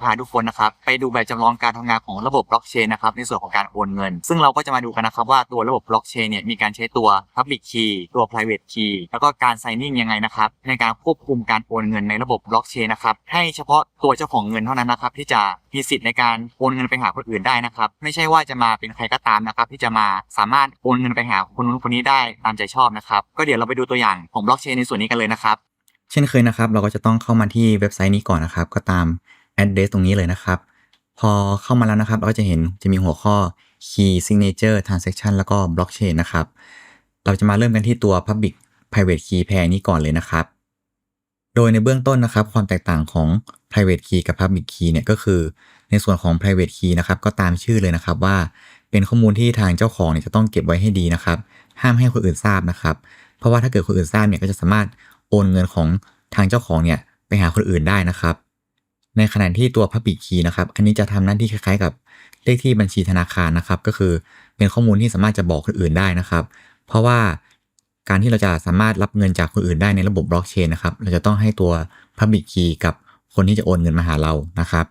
พาทุกคนนะครับไปดูแบบจำลองการทำงานของระบบบล็อกเชนนะครับในส่วนของการโอนเงิน ซึ่งเราก็จะมาดูกันนะครับว่าตัวระบบบล็อกเชนเนี่ยมีการใช้ตัว Public Key ตัว Private Key แล้วก็การ Signing ยังไงนะครับในการควบคุมการโอนเงินในระบบบล็อกเชนนะครับให้เฉพาะตัวเจ้าของเงินเท่านั้นนะครับที่จะมีสิทธิ์ในการโอนเงินไปหาคนอื่นได้นะครับไม่ใช่ว่าจะมาเป็นใครก็ตามนะครับที่จะมาสามารถโอนเงินไปหาคนนู้นคนนี้ได้ตามใจชอบนะครับก็เดี๋ยวเราไปดูตัวอย่างของบล็อกเชนในส่วนนี้กันเลยนะครับเช่นเคยนะครับเราก็จะต้องเข้ามาที่เว็บไซต์นี้ก่อนนะครับก็ตาม address ตรงนี้เลยนะครับ พอเข้ามาแล้วนะครับเราก็จะเห็นจะมีหัวข้อ key signature transaction แล้วก็ blockchain นะครับ เราจะมาเริ่มกันที่ตัว public private key pair นี้ก่อนเลยนะครับ โดยในเบื้องต้นนะครับ ความแตกต่างของ private key กับ public key เนี่ยก็คือ ในส่วนของ private key นะครับก็ตามชื่อเลยนะครับว่าเป็นข้อมูลที่ทางเจ้าของเนี่ยจะต้องเก็บไว้ให้ดีนะครับ ห้ามให้คนอื่นทราบนะครับ เพราะว่าถ้าเกิดคนอื่นทราบเนี่ยก็จะสามารถโอนเงินของทางเจ้าของเนี่ยไปหาคนอื่นได้นะครับ ในขณะที่ตัว Public Key นะครับ อันนี้จะทำหน้าที่คล้ายๆ กับเลขที่บัญชีธนาคารนะครับ ก็คือเป็นข้อมูลที่สามารถจะบอกคนอื่นได้นะครับ เพราะว่าการที่เราจะสามารถรับเงินจากคนอื่นได้ในระบบบล็อกเชนนะครับ เราจะต้องให้ตัว Public Key กับคนที่จะโอนเงินมาหาเรานะครับ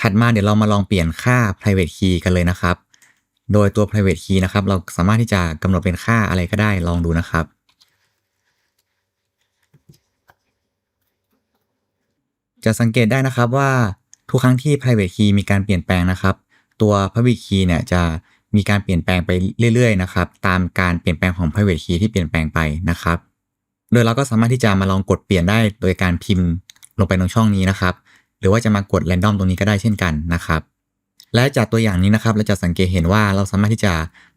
ถัดมาเดี๋ยวเรามาลองเปลี่ยนค่า private key กันเลยนะครับ โดยตัว private key นะครับ เราสามารถที่จะกำหนดเป็นค่าอะไรก็ได้ลองดูนะครับ จะสังเกตได้นะครับว่าทุกครั้งที่ private key มีการเปลี่ยนแปลงนะครับ ตัว public key เนี่ยจะมีการเปลี่ยนแปลงไปเรื่อยๆนะครับ ตามการเปลี่ยนแปลงของ private key ที่เปลี่ยนแปลงไปนะครับ โดยเราก็สามารถที่จะมาลองกดเปลี่ยนได้โดยการพิมพ์ลงไปตรงช่องนี้นะครับ หรือว่าจะมากด random ตรงนี้ก็ได้เช่นกันนะครับ และจากตัวอย่างนี้นะครับ เราจะสังเกตเห็นว่าเราสามารถที่จะ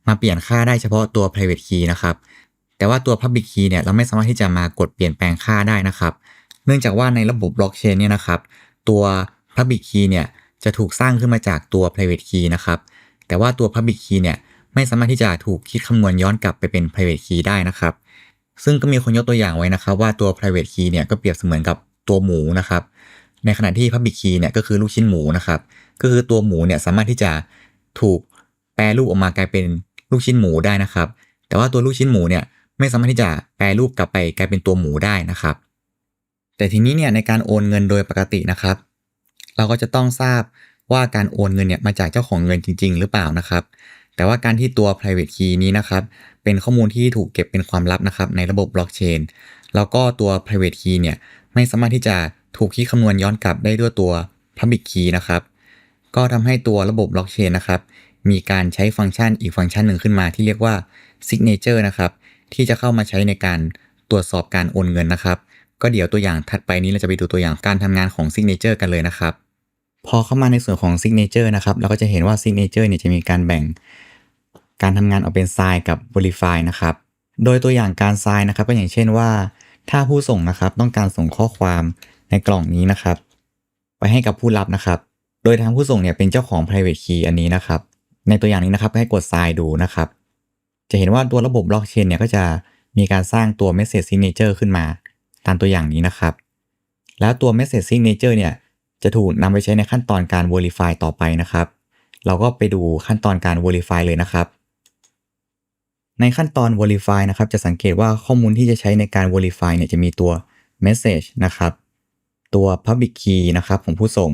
มาเปลี่ยนค่าได้เฉพาะตัว private key นะครับ แต่ว่าตัว public key เนี่ยเราไม่สามารถที่จะมากดเปลี่ยนแปลงค่าได้นะครับ นื่องจากว่าในระบบบล็อกเชนเนี่ยนะครับตัว Public Key เนี่ยจะถูกสร้างขึ้นมาจากตัว Private Key นะครับแต่ว่าตัว Public Key เนี่ยไม่สามารถที่จะถูกคิดคำนวณย้อนกลับไปเป็น Private Key ได้นะครับ ซึ่งก็มีคนยกตัวอย่างไว้นะครับ ว่าตัว Private Key เนี่ยก็เปรียบเสมือนกับตัวหมูนะครับ ในขณะที่ Public Key เนี่ยก็คือลูกชิ้นหมูนะครับ ก็คือตัวหมูเนี่ยสามารถที่จะถูกแปรรูปออกมากลายเป็นลูกชิ้นหมูได้นะครับ แต่ว่าตัวลูกชิ้นหมูเนี่ยไม่สามารถที่จะแปรรูปกลับไปกลายเป็นตัวหมูได้นะครับ แต่ทีนี้เนี่ยในการโอนเงินโดยปกตินะครับ เราก็จะต้องทราบว่าการโอนเงินเนี่ยมาจากเจ้าของเงินจริง ๆ หรือเปล่านะครับ แต่ว่าการที่ตัว private key นี้นะครับ เป็นข้อมูลที่ถูกเก็บเป็นความลับนะครับ ในระบบบล็อกเชนแล้วก็ตัว private key เนี่ยไม่สามารถที่จะถูกคิดคำนวณย้อนกลับได้ด้วยตัว public key นะครับ ก็ทำให้ตัวระบบบล็อกเชนนะครับ มีการใช้ฟังก์ชันอีกฟังก์ชันหนึ่งขึ้นมาที่เรียกว่า signature นะครับ ที่จะเข้ามาใช้ในการตรวจสอบการโอนเงินนะครับ ก็เดี๋ยวตัวอย่างถัดไปนี้เราจะไปดูตัวอย่างการทำงานของ Signature กันเลยนะครับ พอเข้ามาในส่วนของ Signature นะครับ เราก็จะเห็นว่า Signature เนี่ยจะมีการแบ่ง การทำงานออกเป็น Sign กับ Verify นะครับ โดยตัวอย่างการ Sign นะครับ ก็อย่างเช่นว่า ถ้าผู้ส่งนะครับต้องการส่งข้อความในกล่องนี้นะครับ ไปให้กับผู้รับนะครับ โดยทางผู้ส่งเนี่ยเป็นเจ้าของ private key อันนี้นะครับ ในตัวอย่างนี้นะครับให้กด Sign ดูนะครับ จะเห็นว่าตัวระบบบล็อกเชนเนี่ยก็จะมีการสร้างตัว message signature ขึ้นมา ตามตัวอย่างนี้นะครับ แล้วตัว message signature เนี่ยจะถูกนำไปใช้ในขั้นตอนการ verify ต่อไปนะครับ เราก็ไปดูขั้นตอนการ verify เลยนะครับ ในขั้นตอน verify นะครับ จะสังเกตว่าข้อมูลที่จะใช้ในการ verify เนี่ยจะมีตัว message นะครับ ตัว public key นะครับของผู้ส่ง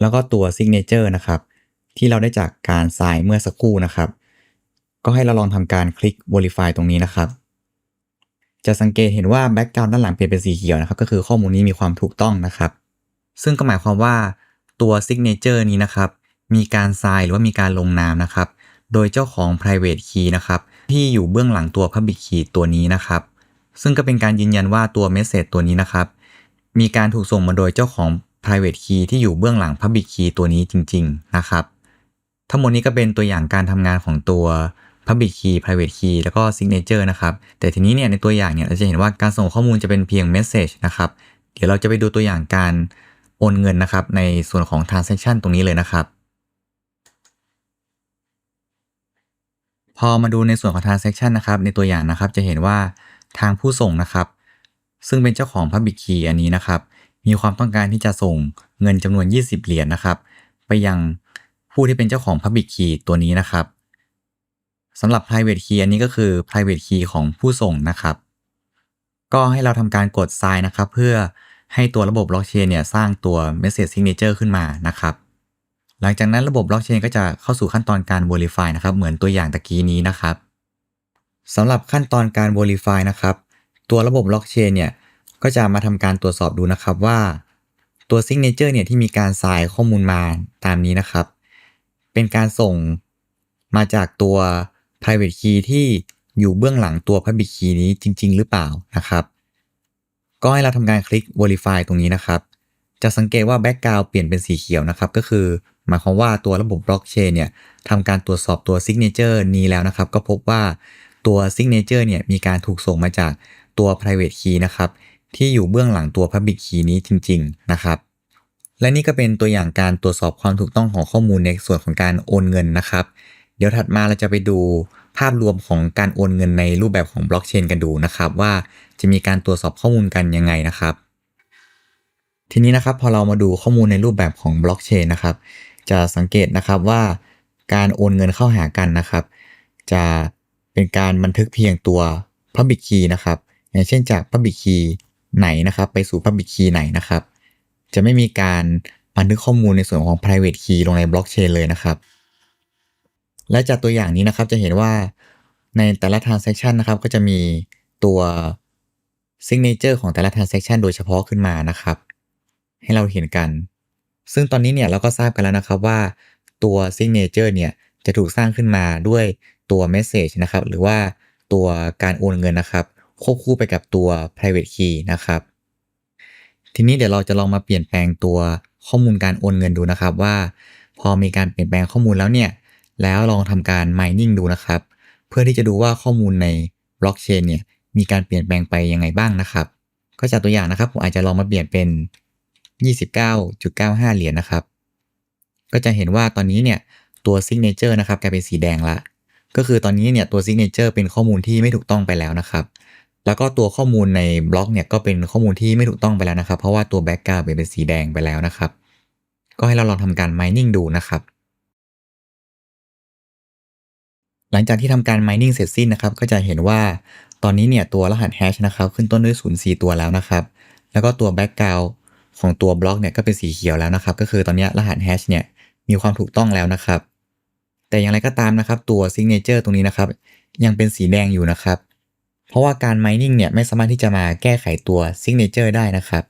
แล้วก็ตัว signature นะครับ ที่เราได้จากการ sign เมื่อสักครู่นะครับ ก็ให้เราลองทำการคลิก verify ตรงนี้นะครับ จะสังเกตเห็นว่า background ด้านหลังเปลี่ยนเป็นสีเขียวนะครับก็คือข้อมูลนี้มีความถูกต้องนะครับ ซึ่งก็หมายความว่าตัว signature นี้นะครับมีการ sign หรือว่ามีการลงนามนะครับ โดยเจ้าของ private key นะครับที่อยู่เบื้องหลังตัว public key ตัวนี้นะครับ ซึ่งก็เป็นการยืนยันว่าตัว message ตัวนี้นะครับ มีการถูกส่งมาโดยเจ้าของ private key ที่อยู่เบื้องหลัง public key ตัวนี้จริง ๆ นะครับ ทั้งหมดนี้ก็เป็นตัวอย่างการทำงานของตัว Public Key Private Key แล้วก็ Signature นะครับ แต่ทีนี้เนี่ยในตัวอย่างเนี่ยเราจะเห็นว่าการส่งข้อมูลจะเป็นเพียง Message นะครับ เดี๋ยวเราจะไปดูตัวอย่างการโอนเงินนะครับ ในส่วนของ Transaction ตรงนี้เลยนะครับ พอมาดูในส่วนของ Transaction นะครับในตัวอย่างนะครับจะเห็นว่าทางผู้ส่งนะครับ ซึ่งเป็นเจ้าของ Public Key อันนี้นะครับ มีความต้องการที่จะส่งเงินจำนวน 20 เหรียญนะครับ ไปยังผู้ที่เป็นเจ้าของ Public Key ตัวนี้นะครับ สำหรับ private key อันนี้ก็คือ private key ของผู้ส่งนะครับ ก็ให้เราทำการกด sign นะครับ เพื่อให้ตัวระบบบล็อกเชนเนี่ยสร้างตัว message signature ขึ้นมานะครับ หลังจากนั้นระบบบล็อกเชนก็จะเข้าสู่ขั้นตอนการ verify นะครับ เหมือนตัวอย่างตะกี้นี้นะครับสำหรับขั้นตอนการ verify นะครับ ตัวระบบบล็อกเชนเนี่ยก็จะมาทำการตรวจสอบดูนะครับว่าตัว signature เนี่ยที่มีการสายข้อมูลมาตามนี้นะครับ เป็นการส่งมาจากตัว private key ที่อยู่เบื้องหลังตัว public key นี้จริง ๆ หรือเปล่านะครับ ก็ให้เราทำการคลิก verify ตรงนี้นะครับ จะสังเกตว่า background เปลี่ยนเป็นสีเขียวนะครับ ก็คือหมายความว่าตัวระบบบล็อกเชนเนี่ยทำการตรวจสอบตัว signature นี้แล้วนะครับ ก็พบว่าตัว signature เนี่ยมีการถูกส่งมาจากตัว private key นะครับที่อยู่เบื้องหลังตัว public key นี้จริง ๆ นะครับ และนี่ก็เป็นตัวอย่างการตรวจสอบความถูกต้องของข้อมูลในส่วนของการโอนเงินนะครับ เดี๋ยวถัดมาเราจะไปดูภาพรวมของการโอนเงินในรูปแบบของบล็อกเชนกันดูนะครับว่าจะมีการตรวจสอบข้อมูลกันยังไงนะครับ ทีนี้นะครับพอเรามาดูข้อมูลในรูปแบบของบล็อกเชนนะครับ จะสังเกตนะครับว่าการโอนเงินเข้าหากันนะครับ จะเป็นการบันทึกเพียงตัว Public Key นะครับอย่างเช่นจาก Public Key ไหนนะครับไปสู่ Public Key ไหนนะครับ จะไม่มีการบันทึกข้อมูลในส่วนของ private key ลงในบล็อกเชนเลยนะครับ และจากตัวอย่างนี้นะครับจะเห็นว่าในแต่ละ transaction นะครับก็จะมีตัว signature ของแต่ละ transaction โดยเฉพาะขึ้นมานะครับ ให้เราเห็นกัน ซึ่งตอนนี้เนี่ยเราก็ทราบกันแล้วนะครับว่าตัว signature เนี่ยจะถูกสร้างขึ้นมาด้วยตัว message นะครับ หรือว่าตัวการโอนเงินนะครับ ควบคู่ไปกับตัว private key นะครับ ทีนี้เดี๋ยวเราจะลองมาเปลี่ยนแปลงตัวข้อมูลการโอนเงินดูนะครับว่า พอมีการเปลี่ยนแปลงข้อมูลแล้วเนี่ย แล้วลองทำการ mining ดูนะครับ เพื่อที่จะดูว่าข้อมูลในบล็อกเชนเนี่ยมีการเปลี่ยนแปลงไปยังไงบ้างนะครับ ก็จากตัวอย่างนะครับผมอาจจะลองมาเปลี่ยนเป็น 29.95 เหรียญนะครับ ก็จะเห็นว่าตอนนี้เนี่ยตัว signature นะครับกลายเป็นสีแดงละ ก็คือตอนนี้เนี่ยตัว signature เป็นข้อมูลที่ไม่ถูกต้องไปแล้วนะครับ แล้วก็ตัวข้อมูลในบล็อกเนี่ยก็เป็นข้อมูลที่ไม่ถูกต้องไปแล้วนะครับ เพราะว่าตัว background เป็นเป็นสีแดงไปแล้วนะครับ ก็ให้เราลองทำการ mining ดูนะครับ หลังจากที่ทำการ mining เสร็จสิ้นนะครับ ก็จะเห็นว่าตอนนี้เนี่ยตัวรหัส hash นะครับ ขึ้นต้นด้วย 0 4 ตัวแล้วนะครับ แล้วก็ตัว background ของตัวบล็อกเนี่ยก็เป็นสีเขียวแล้วนะครับ ก็คือตอนนี้รหัส hash เนี่ยมีความถูกต้องแล้วนะครับ แต่อย่างไรก็ตามนะครับตัว signature ตรงนี้นะครับ ยังเป็นสีแดงอยู่นะครับ เพราะว่าการ mining เนี่ยไม่สามารถที่จะมาแก้ไขตัว signature ได้นะครับ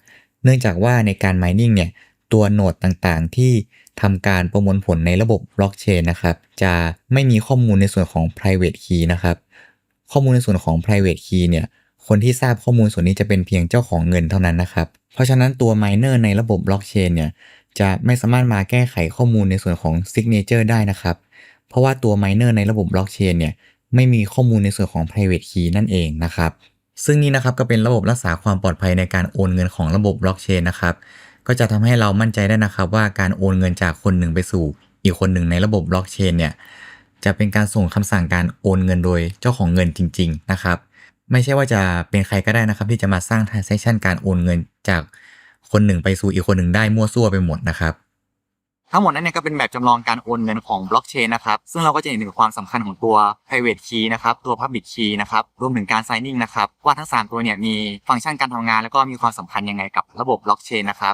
เนื่องจากว่าในการ mining เนี่ยตัวโนดต่างๆที่ ทำการประมวลผลในระบบบล็อกเชนนะครับ จะไม่มีข้อมูลในส่วนของ private key นะครับ ข้อมูลในส่วนของ private key เนี่ย คนที่ทราบข้อมูลส่วนนี้จะเป็นเพียงเจ้าของเงินเท่านั้นนะครับ เพราะฉะนั้นตัว miner ในระบบบล็อกเชนเนี่ย จะไม่สามารถมาแก้ไขข้อมูลในส่วนของ signature ได้นะครับ เพราะว่าตัว miner ในระบบบล็อกเชนเนี่ย ไม่มีข้อมูลในส่วนของ private key นั่นเองนะครับ ซึ่งนี่นะครับก็เป็นระบบรักษาความปลอดภัยในการโอนเงินของระบบบล็อกเชนนะครับ ก็จะทำให้เรามั่นใจได้นะครับว่าการโอนเงินจากคนหนึ่งไปสู่ อีกคนหนึ่งในระบบบล็อกเชนเนี่ยจะเป็นการส่งคำสั่งการโอนเงินโดยเจ้าของเงินจริง ๆ นะครับ ไม่ใช่ว่าจะเป็นใครก็ได้นะครับ ที่จะมาสร้าง transaction การโอนเงินจากคนหนึ่งไปสู่อีกคนหนึ่งได้มั่วซั่วไปหมดนะครับทั้งหมดนั้นเนี่ยก็เป็นแบบจำลองการโอนเงินของบล็อกเชนนะครับ ซึ่งเราก็จะเห็นถึงความสำคัญของตัว private key นะครับ ตัว public key นะครับ รวมถึงการ signing นะครับ ว่าทั้ง 3 ตัวเนี่ยมีฟังก์ชันการทำงาน แล้วก็มีความสำคัญยังไงกับระบบบล็อกเชนนะครับ